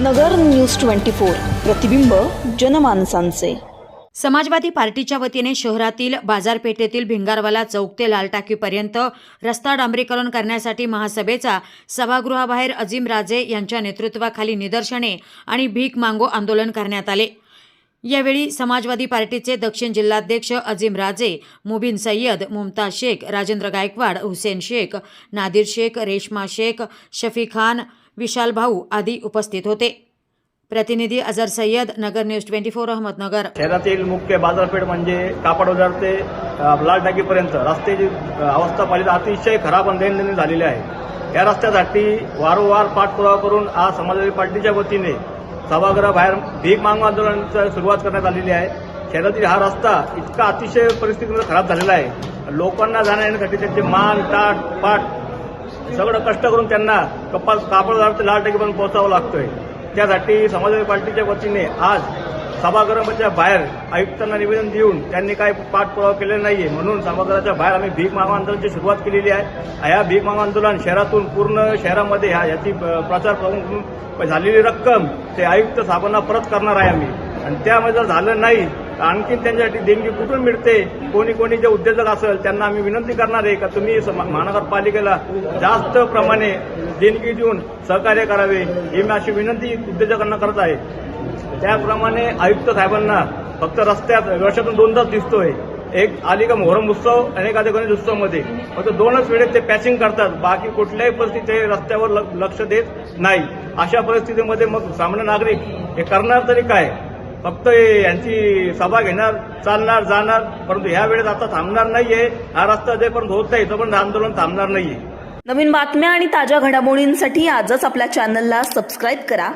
नगर news twenty four प्रतिबिंब जनमानसांचे. समाजवादी पार्टीच्या वतीने शहरातील बाजारपेठेतील भिंगारवाला चौक ते लालटाकीपर्यंत रस्ता डांबरीकरण करण्यासाठी महासभेचा सभागृहाबाहेर अजिम राजे यांच्या नेतृत्वाखाली निदर्शने आणि भीक मांगो आंदोलन करण्यात आले. यावेळी समाजवादी पार्टीचे दक्षिण जिल्हाध्यक्ष अजिम राजे मुबिन सय्यद मुमताज शेख राजेंद्र गायकवाड हुसेन शेख नादिर शेख रेशमा शेख शफी खान विशाल भाऊ आदी उपस्थित होते. प्रतिनिधी Azhar Sayyad Nagar news twenty four Ahmednagar. शहरातील मुख्य बाजारपेठ म्हणजे कापड बाजार ते लाल टाकीपर्यंत. रस्त्याची अवस्था पाहिजे तर अतिशय खराब आणि दैनंदिन झालेली आहे. या रस्त्यासाठी वारंवार पाठपुरावा करून आज समाजवादी पार्टीच्या वतीने सभागृहाबाहेर भीक मागू आंदोलनाची सुरुवात करण्यात आलेली आहे. शहरातील हा रस्ता इतका अतिशय परिस्थितीमध्ये खराब झालेला आहे. लोकांना जाण्या येण्यासाठी त्यांचे मान टाट पाठ सगळं कष्ट करून त्यांना कपाल कापडदार ते लाल टेकीपर्यंत पोहोचावं लागतोय. त्यासाठी समाजवादी पार्टीच्या वतीने आज सभागृहाच्या बाहेर आयुक्तांना निवेदन देऊन त्यांनी काय पाठपुरावा केलेला नाहीये. म्हणून सभागृहाच्या बाहेर आम्ही भीक मागो आंदोलनाची सुरुवात केलेली आहे. या भीक मागो आंदोलन शहरातून पूर्ण शहरामध्ये ह्या याची प्रचार प्रमुख झालेली रक्कम ते आयुक्त साहेबांना परत करणार आहे आम्ही. आणि त्यामध्ये जर झालं नाही आणखी आणखीन त्यांच्यासाठी देणगी कुठून मिळते? कोणी कोणी जे उद्योजक असेल त्यांना आम्ही विनंती करणार आहे का तुम्ही महानगरपालिकेला जास्त प्रमाणे देणगी देऊन सहकार्य करावे ही मी अशी विनंती उद्योजकांना करत आहे. त्याप्रमाणे आयुक्त साहेबांना फक्त रस्त्यात वर्षातून दोनदाच दिसतोय. एक आली का मोहरम उत्सव आणि एखाद्या गणेश उत्सवमध्ये. फक्त दोनच वेळेत ते पॅचिंग करतात. बाकी कुठल्याही परिस्थितीत ते रस्त्यावर ल- लक्ष देत नाही. अशा परिस्थितीमध्ये मग सामान्य नागरिक हे करणार तरी काय? फक्त यांची सभा घेणार चालणार जाणार परंतु ह्या वेळेत आता थांबणार नाहीये. हा रस्ता जेपर्यंत होत नाही तोपर्यंत आंदोलन थांबणार नाहीये. नवीन बातम्या आणि ताज्या घडामोडींसाठी आजच आपल्या चॅनलला सबस्क्राईब करा.